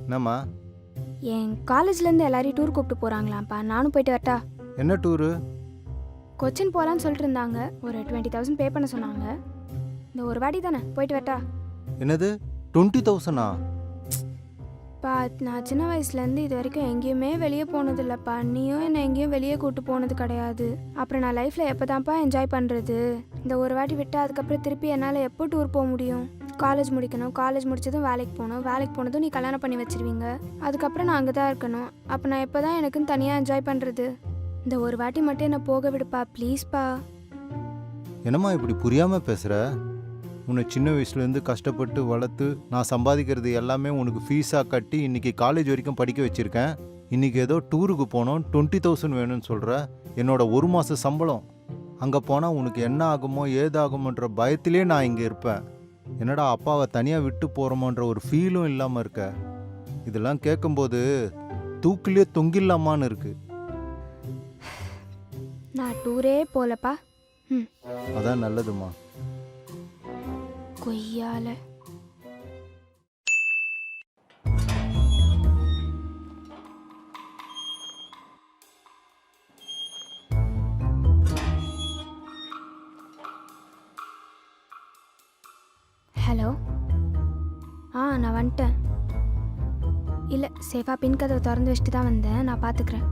என்னம்மா? என் காலேஜ்லேருந்து எல்லாரையும் டூர் கூப்பிட்டு போகிறாங்களாம்ப்பா நானும் போயிட்டு வரட்டா? என்ன டூரு கொச்சின் போகலான்னு சொல்லிட்டு இருந்தாங்க. ஒரு டுவெண்ட்டி தௌசண்ட் பே பண்ண சொன்னாங்க. இந்த ஒரு வாட்டி தானே போயிட்டு வரட்டா? என்னது? டுவெண்ட்டி தௌசண்டா பா நான் சின்ன வயசுலேருந்து இது வரைக்கும் எங்கேயுமே வெளியே போனது இல்லைப்பா நீயும் என்னை எங்கேயும் வெளியே கூட்டு போனது கிடையாது. அப்புறம் நான் லைஃப்பில் எப்போ தான்ப்பா என்ஜாய் பண்ணுறது இந்த ஒரு வாட்டி விட்டு அதுக்கப்புறம் திருப்பி என்னால் எப்போ டூர் போக முடியும்? காலேஜ் முடிக்கணும். காலேஜ் முடிச்சதும் வேலைக்கு போகணும். வேலைக்கு போனதும் நீ கல்யாணம் பண்ணி வச்சிருவீங்க. அதுக்கப்புறம் நான் அங்கே தான் இருக்கணும். அப்போ நான் எப்போ தான் எனக்குன்னு தனியாக என்ஜாய் பண்ணுறது இந்த ஒரு வாட்டி மட்டும் என்னை போக விடுப்பா ப்ளீஸ்ப்பா என்னம்மா இப்படி புரியாமல் பேசுகிற உன்னை சின்ன வயசுலேருந்து கஷ்டப்பட்டு வளர்த்து நான் சம்பாதிக்கிறது எல்லாமே உனக்கு ஃபீஸாக கட்டி இன்னைக்கு காலேஜ் வரைக்கும் படிக்க வச்சுருக்கேன். இன்னைக்கு ஏதோ டூருக்கு போனோம் டுவெண்ட்டி தௌசண்ட் வேணும்னு சொல்கிற என்னோட ஒரு மாத சம்பளம். அங்கே போனால் உனக்கு என்ன ஆகுமோ ஏதாகுமோன்ற பயத்திலே நான் இங்கே இருப்பேன். என்னடா அப்பாவை தனியாக விட்டு போகிறோமோன்ற ஒரு ஃபீலும் இல்லாமல் இருக்க. இதெல்லாம் கேட்கும்போது தூக்கிலே தொங்கிடலாமான்னு இருக்கு. நான் டூரே போகலப்பா ம். அதான் நல்லதுமா கொய்யால. ஹலோ? ஆ நான் வந்துட்டேன் இல்லை சேஃபாக பின் கதவை திறந்து வச்சுட்டு தான் வந்தேன். நான் பார்த்துக்கிறேன்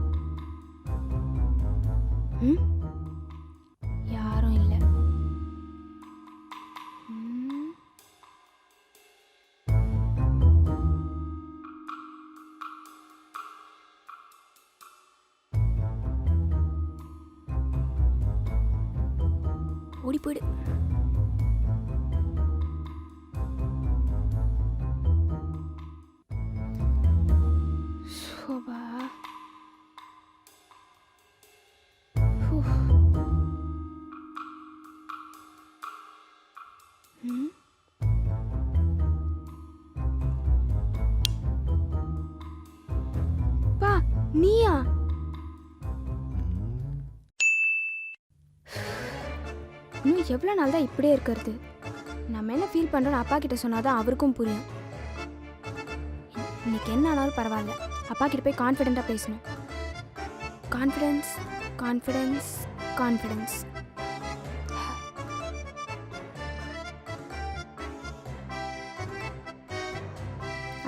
ம்? ஓடி போயிடு சோபா. ம் நீயா இன்னும் எவ்வளோ நாள் தான் இப்படியே இருக்கிறது? நம்ம என்ன ஃபீல் பண்ணுறோன்னு அப்பா கிட்ட சொன்னாதான் அவருக்கும் புரியும். இன்னைக்கு என்ன ஆனாலும் பரவாயில்ல. அப்பா கிட்ட போய் கான்ஃபிடென்ட்டாக பேசணும். கான்ஃபிடென்ஸ் கான்ஃபிடென்ஸ் கான்ஃபிடென்ஸ்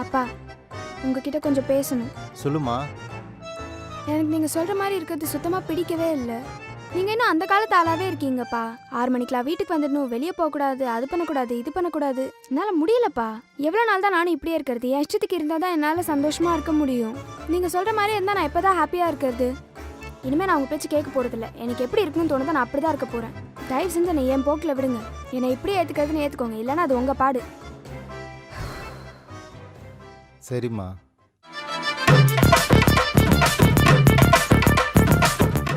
அப்பா உங்ககிட்ட கொஞ்சம் பேசணும். சொல்லுமா எனக்கு நீங்கள் சொல்கிற மாதிரி இருக்கிறது சுத்தமாக பிடிக்கவே இல்லை. நீங்கள் இன்னும் அந்த காலத்து ஆளாவே இருக்கீங்கப்பா. ஆறு மணிக்கெலாம் வீட்டுக்கு வந்துடணும் வெளியே போகக்கூடாது அது பண்ணக்கூடாது இது பண்ணக்கூடாது. என்னால் முடியலப்பா. எவ்வளோ நாள் தான் நானும் இப்படியே இருக்கிறது? என் இஷ்டத்துக்கு இருந்தால் தான் என்னால் சந்தோஷமாக இருக்க முடியும். நீங்கள் சொல்கிற மாதிரி இருந்தால் நான் எப்போ தான் ஹாப்பியாக இருக்கிறது? இனிமேல் நான் உங்கள் பேச்சு கேட்க போகிறதில்ல எனக்கு எப்படி இருக்குன்னு தோணுதோ நான் அப்படி தான் இருக்க போகிறேன் தயவு செஞ்சு என்னை என் போக்கில் விடுங்க. என்னை இப்படி ஏற்றுக்கிறதுன்னு ஏற்றுக்கோங்க இல்லைன்னா அது உங்கள் பாடு. சரிம்மா.